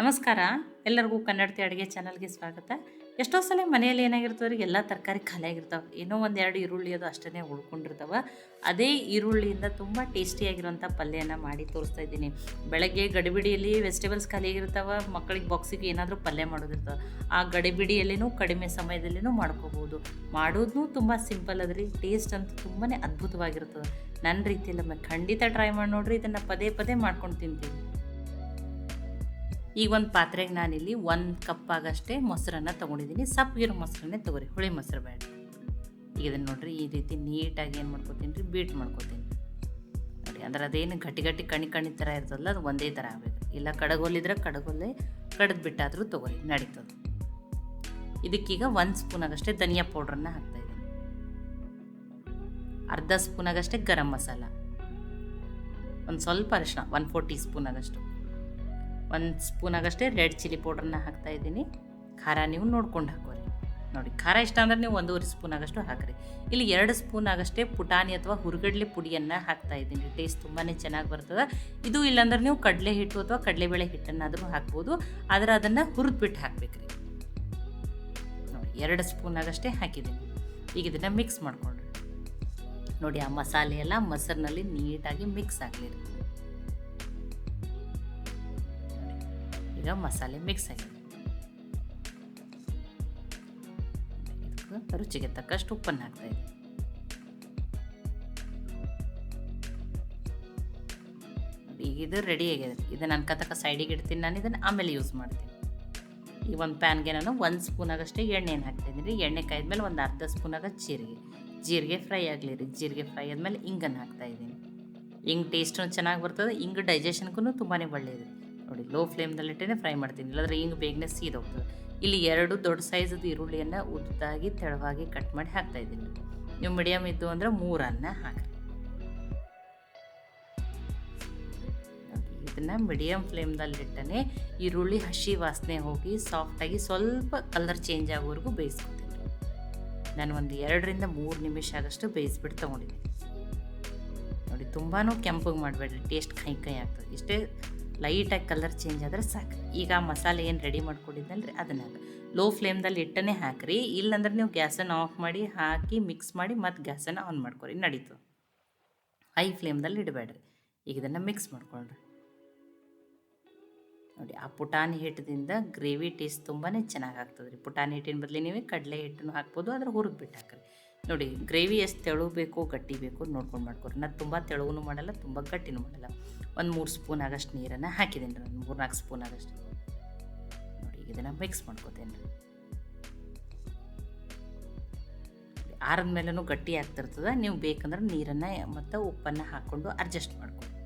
ನಮಸ್ಕಾರ. ಎಲ್ಲರಿಗೂ ಕನ್ನಡತಿ ಅಡುಗೆ ಚಾನಲ್ಗೆ ಸ್ವಾಗತ. ಎಷ್ಟೋ ಸಲ ಮನೆಯಲ್ಲಿ ಏನಾಗಿರ್ತವೆ, ಎಲ್ಲ ತರಕಾರಿ ಖಾಲಿಯಾಗಿರ್ತಾವೆ. ಏನೋ ಒಂದೆರಡು ಈರುಳ್ಳಿ ಅದು ಅಷ್ಟೇ ಉಳ್ಕೊಂಡಿರ್ತಾವೆ. ಅದೇ ಈರುಳ್ಳಿಯಿಂದ ತುಂಬ ಟೇಸ್ಟಿಯಾಗಿರುವಂಥ ಪಲ್ಯನ ಮಾಡಿ ತೋರಿಸ್ತಾ ಇದ್ದೀನಿ. ಬೆಳಗ್ಗೆ ಗಡಿಬಿಡಿಯಲ್ಲಿ ವೆಜಿಟೇಬಲ್ಸ್ ಖಾಲಿ ಆಗಿರ್ತಾವೆ ಮಕ್ಕಳಿಗೆ ಬಾಕ್ಸಿಗೆ ಏನಾದರೂ ಪಲ್ಯ ಮಾಡೋದಿರ್ತಾವೆ. ಆ ಗಡಿಬಿಡಿಯಲ್ಲಿನೂ ಕಡಿಮೆ ಸಮಯದಲ್ಲಿನೂ ಮಾಡ್ಕೋಬೋದು. ಮಾಡೋದು ತುಂಬ ಸಿಂಪಲ್ ಅದ್ರಿ ಟೇಸ್ಟ್ ಅಂತೂ ತುಂಬಾ ಅದ್ಭುತವಾಗಿರ್ತದೆ. ನನ್ನ ರೀತಿಯಲ್ಲಿ ಖಂಡಿತ ಟ್ರೈ ಮಾಡಿ ನೋಡ್ರಿ, ಇದನ್ನು ಪದೇ ಪದೇ ಮಾಡ್ಕೊಂಡು ತಿಂತೀವಿ ಈಗ ಒಂದು ಪಾತ್ರೆಗೆ ನಾನಿಲ್ಲಿ ಒಂದು ಆಗಷ್ಟೇ ಮೊಸರನ್ನು ತೊಗೊಂಡಿದ್ದೀನಿ. ಸಪ್ಪಗಿರೋ ಮೊಸರನ್ನೇ ತೊಗೊರಿ, ಹುಳಿ ಮೊಸರು ಬೇಡ. ಈಗ ಇದನ್ನು ನೋಡಿರಿ, ಈ ರೀತಿ ನೀಟಾಗಿ ಏನು ಮಾಡ್ಕೋತೀನಿ ರೀ ಬೀಟ್ ಮಾಡ್ಕೊತೀನಿ. ನೋಡಿ, ಅಂದ್ರೆ ಅದೇನು ಗಟ್ಟಿ ಗಟ್ಟಿ ಕಣಿ ಕಣಿ ಥರ ಇರ್ತದಲ್ಲ, ಅದು ಒಂದೇ ಥರ ಆಗಬೇಕು. ಇಲ್ಲ ಕಡಗೋಲಿದ್ರೆ ಕಡಗೋಲೆ ಕಡ್ದು ಬಿಟ್ಟಾದರೂ ತೊಗೊರಿ, ನಡೀತದೆ. ಇದಕ್ಕೀಗ ಒಂದು ಸ್ಪೂನಾಗಷ್ಟೇ ಧನಿಯಾ ಪೌಡ್ರನ್ನ ಹಾಕ್ತಾಯಿದ್ದೀನಿ ಅರ್ಧ ಸ್ಪೂನಾಗಷ್ಟೇ ಗರಂ ಮಸಾಲ. ಒಂದು ಸ್ವಲ್ಪ ಅರಿಶಿನ ಒನ್ ಫೋರ್ ಟೀ ಸ್ಪೂನಾಗಷ್ಟು ಒಂದು ಸ್ಪೂನಾಗಷ್ಟೇ ರೆಡ್ ಚಿಲ್ಲಿ ಪೌಡ್ರನ್ನ ಹಾಕ್ತಾ ಇದ್ದೀನಿ. ಖಾರ ನೀವು ನೋಡ್ಕೊಂಡು ಹಾಕೋರಿ. ನೋಡಿ, ಖಾರ ಇಷ್ಟ ಅಂದ್ರೆ ನೀವು ಒಂದೂವರೆ ಸ್ಪೂನ್ ಆಗಷ್ಟು ಹಾಕಿರಿ. ಇಲ್ಲಿ ಎರಡು ಸ್ಪೂನ್ ಆಗಷ್ಟೇ ಪುಟಾಣಿ ಅಥವಾ ಹುರುಗಡ್ಲೆ ಪುಡಿಯನ್ನು ಹಾಕ್ತಾ ಇದ್ದೀನಿ. ಟೇಸ್ಟ್ ತುಂಬಾ ಚೆನ್ನಾಗಿ ಬರ್ತದೆ. ಇದು ಇಲ್ಲಾಂದ್ರೆ ನೀವು ಕಡಲೆ ಹಿಟ್ಟು ಅಥವಾ ಕಡಲೆಬೇಳೆ ಹಿಟ್ಟನ್ನಾದರೂ ಹಾಕ್ಬೋದು. ಆದರೆ ಅದನ್ನು ಹುರಿದ್ಬಿಟ್ಟು ಹಾಕಬೇಕ್ರಿ. ನೋಡಿ, ಎರಡು ಸ್ಪೂನ್ ಆಗಷ್ಟೇ ಹಾಕಿದ್ದೀನಿ. ಈಗ ಇದನ್ನು ಮಿಕ್ಸ್ ಮಾಡ್ಕೊಂಡ್ರಿ ನೋಡಿ, ಆ ಮಸಾಲೆ ಎಲ್ಲ ಮೊಸರಿನಲ್ಲಿ ನೀಟಾಗಿ ಮಿಕ್ಸ್ ಆಗಲಿ ಈಗ ಮಸಾಲೆ ಮಿಕ್ಸ್ ಆಗಿದೆ ರುಚಿಗೆ ತಕ್ಕಷ್ಟು ಉಪ್ಪನ್ನು ಹಾಕ್ತಾ ಇದ್ದೀನಿ ಈಗ ಇದು ರೆಡಿ ಆಗಿದೆ ಇದು ನಾನು ಕತಕ ಸೈಡಿಗೆ ಇಡ್ತೀನಿ. ನಾನು ಇದನ್ನು ಆಮೇಲೆ ಯೂಸ್ ಮಾಡ್ತೀನಿ. ಈ ಒಂದು ಪ್ಯಾನ್ಗೆ ನಾನು ಒಂದು ಸ್ಪೂನಾಗಷ್ಟೇ ಎಣ್ಣೆನ ಹಾಕ್ತಾಯಿದ್ದೀನಿ ಎಣ್ಣೆ ಕಾಯ್ದ್ಮೇಲೆ ಒಂದು ಅರ್ಧ ಸ್ಪೂನಾಗ ಜೀರಿಗೆ. ಜೀರಿಗೆ ಫ್ರೈ ಆಗಲಿ ರೀ. ಜೀರಿಗೆ ಫ್ರೈ ಆದಮೇಲೆ ಇಂಗನ್ನು ಹಾಕ್ತಾಯಿದ್ದೀನಿ ಹಿಂಗೆ ಟೇಸ್ಟು ಚೆನ್ನಾಗಿ ಬರ್ತದೆ. ಹಿಂಗೆ ಡೈಜೆಷನ್ಗೂ ತುಂಬಾ ಒಳ್ಳೆಯದು ನೋಡಿ ಲೋ ಫ್ಲೇಮ್ದಲ್ಲಿಟ್ಟೇ ಫ್ರೈ ಮಾಡ್ತೀನಿ. ಇಲ್ಲಾಂದ್ರೆ ಹಿಂಗೆ ಬೇಗನೆ ಸೀದೋಗ್ತದೆ ಇಲ್ಲಿ ಎರಡು ದೊಡ್ಡ ಸೈಜದ್ದು ಈರುಳ್ಳಿಯನ್ನು ಉದ್ದಾಗಿ ತೆಳವಾಗಿ ಕಟ್ ಮಾಡಿ ಹಾಕ್ತಾ ಇದ್ದೀನಿ. ನೀವು ಮೀಡಿಯಮ್ ಇದ್ದು ಅಂದರೆ ಮೂರನ್ನ ಹಾಕಿ ಇದನ್ನು ಮೀಡಿಯಮ್ ಫ್ಲೇಮ್ದಲ್ಲಿಟ್ಟನೆ ಈರುಳ್ಳಿ ಹಸಿ ವಾಸನೆ ಹೋಗಿ ಸಾಫ್ಟಾಗಿ ಸ್ವಲ್ಪ ಕಲರ್ ಚೇಂಜ್ ಆಗೋವರೆಗೂ ಬೇಯಿಸ್ಕೊತೀನಿ. ನಾನು ಒಂದು ಎರಡರಿಂದ ಮೂರು ನಿಮಿಷ ಆಗಷ್ಟು ಬೇಯಿಸ್ಬಿಟ್ಟು ತೊಗೊಂಡಿದ್ದೀನಿ. ನೋಡಿ ತುಂಬಾ ಕೆಂಪಗೆ ಮಾಡಬೇಡ್ರಿ. ಟೇಸ್ಟ್ ಕೈ ಕೈ ಆಗ್ತದೆ. ಇಷ್ಟೇ ಲೈಟಾಗಿ ಕಲರ್ ಚೇಂಜ್ ಆದರೆ ಸಾಕು. ಈಗ ಮಸಾಲೆ ಏನು ರೆಡಿ ಮಾಡ್ಕೊಂಡಿದ್ದಲ್ರಿ ಅದನ್ನು ಲೋ ಫ್ಲೇಮ್ದಲ್ಲಿ ಇಟ್ಟನೇ ಹಾಕಿರಿ. ಇಲ್ಲಾಂದ್ರೆ ನೀವು ಗ್ಯಾಸನ್ನು ಆಫ್ ಮಾಡಿ, ಹಾಕಿ ಮಿಕ್ಸ್ ಮಾಡಿ ಮತ್ತು ಗ್ಯಾಸನ್ನು ಆನ್ ಮಾಡ್ಕೊರಿ. ನಡೀತು. ಹೈ ಫ್ಲೇಮ್ದಲ್ಲಿ ಇಡಬೇಡ್ರಿ. ಈಗ ಇದನ್ನು ಮಿಕ್ಸ್ ಮಾಡ್ಕೊಳ್ರಿ. ನೋಡಿ, ಆ ಪುಟಾಣಿ ಹಿಟ್ಟದಿಂದ ಗ್ರೇವಿ ಟೇಸ್ಟ್ ತುಂಬಾ ಚೆನ್ನಾಗಿ ಆಗ್ತದೆ ರೀ ಪುಟಾಣಿ ಹಿಟ್ಟಿನ ಬದಲು ನೀವು ಕಡಲೆ ಹಿಟ್ಟನ್ನು ಹಾಕ್ಬೋದು ಅದ್ರ ಹುರಿದು ಬಿಟ್ಟು ಹಾಕ್ರಿ ನೋಡಿ, ಗ್ರೇವಿ ಎಷ್ಟು ತೆಳು ಬೇಕು ಗಟ್ಟಿ ಬೇಕು ನೋಡ್ಕೊಂಡು ಮಾಡ್ಕೊರಿ. ನಾನು ತುಂಬ ತೆಳುವೂ ಮಾಡಲ್ಲ, ತುಂಬ ಗಟ್ಟಿನೂ ಮಾಡಲ್ಲ. ಒಂದು ಮೂರು ಸ್ಪೂನ್ ಆಗಷ್ಟು ನೀರನ್ನು ಹಾಕಿದ್ದೀನಿ ರೀ ಒಂದು ಮೂರು ನಾಲ್ಕು ಸ್ಪೂನ್ ಆಗಷ್ಟು. ನೋಡಿ, ಇದನ್ನು ಮಿಕ್ಸ್ ಮಾಡ್ಕೋತೇನೆ. ರೀ ಆರದ ಮೇಲೂ ಗಟ್ಟಿ ಆಗ್ತಿರ್ತದೆ, ನೀವು ಬೇಕಂದ್ರೆ ನೀರನ್ನು ಮತ್ತು ಉಪ್ಪನ್ನು ಹಾಕ್ಕೊಂಡು ಅಡ್ಜಸ್ಟ್ ಮಾಡ್ಕೊಳ್ಳಿ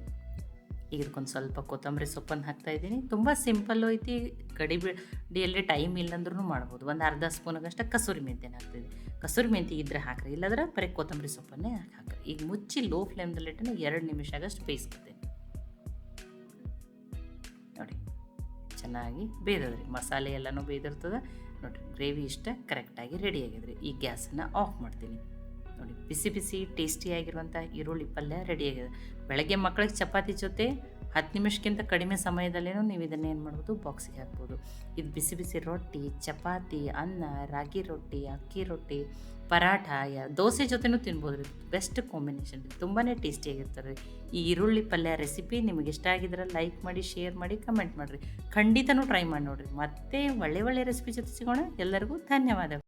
ಈಗ ಇದಕ್ಕೊಂದು ಸ್ವಲ್ಪ ಕೊತ್ತಂಬರಿ ಸೊಪ್ಪನ್ನು ಹಾಕ್ತಾ ಇದ್ದೀನಿ. ತುಂಬ ಸಿಂಪಲ್ ಐತಿ ಗಡಿಬಿಡಿಯಲ್ಲಿ ಟೈಮ್ ಇಲ್ಲಂದ್ರೂ ಮಾಡ್ಬೋದು. ಒಂದು ಅರ್ಧ ಸ್ಪೂನಾಗಷ್ಟು ಕಸೂರಿ ಮೆಂತ್ಯನ ಹಾಕ್ತಿದ್ದೆ ಕಸೂರಿ ಮೆಂತಿ ಇದ್ರೆ ಹಾಕ್ರಿ, ಇಲ್ಲಾದ್ರೆ ಬರೀ ಕೊತ್ತಂಬರಿ ಸೊಪ್ಪನ್ನೇ ಹಾಕ್ರಿ. ಈಗ ಮುಚ್ಚಿ ಲೋ ಫ್ಲೇಮ್ದಲ್ಲಿಟ್ಟು ಎರಡು ನಿಮಿಷ ಆಗಷ್ಟು ಬೇಯಿಸ್ಕೊತೀನಿ ನೋಡಿ, ಚೆನ್ನಾಗಿ ಬೇಯ್ದದ್ರಿ. ಮಸಾಲೆ ಎಲ್ಲನೂ ಬೇಯ್ದಿರ್ತದೆ. ನೋಡಿರಿ ಗ್ರೇವಿ ಇಷ್ಟ ಕರೆಕ್ಟಾಗಿ ರೆಡಿ ಆಗಿದ್ರಿ. ಈ ಗ್ಯಾಸನ್ನು ಆಫ್ ಮಾಡ್ತೀನಿ. ನೋಡಿ, ಬಿಸಿ ಬಿಸಿ ಟೇಸ್ಟಿಯಾಗಿರುವಂಥ ಈರುಳ್ಳಿ ಪಲ್ಯ ರೆಡಿ ಆಗಿದೆ ಬೆಳಗ್ಗೆ ಮಕ್ಕಳಿಗೆ ಚಪಾತಿ ಜೊತೆ ಹತ್ತು ನಿಮಿಷಕ್ಕಿಂತ ಕಡಿಮೆ ಸಮಯದಲ್ಲೇ ನೀವು ಇದನ್ನು ಏನು ಮಾಡ್ಬೋದು, ಬಾಕ್ಸಿಗೆ ಹಾಕ್ಬೋದು. ಇದು ಬಿಸಿ ಬಿಸಿ ರೊಟ್ಟಿ, ಚಪಾತಿ, ಅನ್ನ, ರಾಗಿ ರೊಟ್ಟಿ, ಅಕ್ಕಿ ರೊಟ್ಟಿ, ಪರಾಠ, ಯಾ, ದೋಸೆ ಜೊತೆನೂ ತಿನ್ಬೋದು. Best combination. ತುಂಬಾ ಟೇಸ್ಟಿಯಾಗಿರ್ತಾರೆ ಈ ಈರುಳ್ಳಿ ಪಲ್ಯ ರೆಸಿಪಿ ನಿಮಗೆ ಇಷ್ಟ ಆಗಿದ್ರೆ ಲೈಕ್ ಮಾಡಿ, ಶೇರ್ ಮಾಡಿ, ಕಮೆಂಟ್ ಮಾಡಿರಿ. ಖಂಡಿತನೂ ಟ್ರೈ ಮಾಡಿ ನೋಡಿರಿ. ಮತ್ತೆ ಒಳ್ಳೆ ಒಳ್ಳೆ ರೆಸಿಪಿ ಜೊತೆ ಸಿಗೋಣ. ಎಲ್ಲರಿಗೂ ಧನ್ಯವಾದಗಳು.